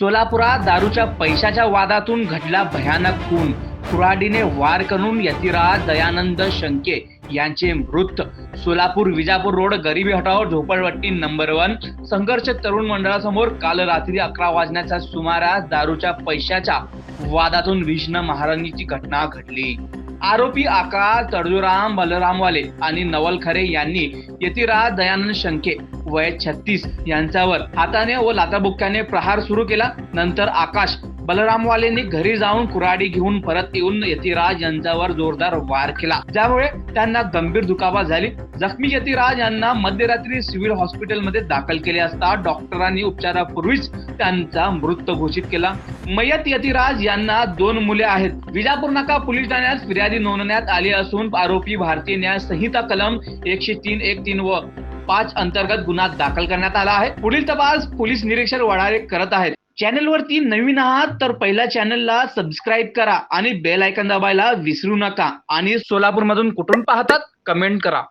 सोलापुरात दारूच्या पैशाच्या वादातून घडला भयानक खून. कुऱ्हाडीने वार करून यतिराज दयानंद शंके यांचे मृत. सोलापूर विजापूर रोड गरिबी हटाव झोपडपट्टी नंबर वन. संघर्ष तरुण मंडळासमोर काल रात्री अकरा वाजण्याच्या सुमारास दारूच्या पैशाच्या वादातून भीष्ण महाराणीची घटना घडली. आरोपी आकाश तडजोराम बलरामवाले आणि नवल खरे यांनी यतिराज दयानंद शंके वय छत्तीस यांच्यावर हाताने व लाताबुक्क्याने प्रहार सुरू केला. नंतर आकाश बलरामवालेंनी घरी जाऊन कुऱ्हाडी घेऊन परत येऊन यतिराज यांच्यावर जोरदार वार केला. ज्यामुळे त्यांना गंभीर दुखापत झाली. जखमी यतिराज यांना मध्यरात्री सिव्हिल हॉस्पिटलमध्ये दाखल केले असता डॉक्टरांनी उपचारापूर्वीच त्यांचा मृत घोषित केला. मयत यतिराज यांना दोन मुले आहेत. विजापूर नाका पोलीस ठाण्यात फिर्यादी नोंदवण्यात आली असून आरोपी भारतीय न्याय संहिता कलम एकशे तीन एक तीन व पाच अंतर्गत गुन्हा दाखल करण्यात आला आहे. पुढील तपास पोलीस निरीक्षक वडारे करत आहेत. चॅनलवरती नवीन आहात तर पहिल्या चॅनलला सबस्क्राईब करा आणि बेल आयकन दाबायला विसरू नका. आणि सोलापूरमधून कुठून पाहतात कमेंट करा.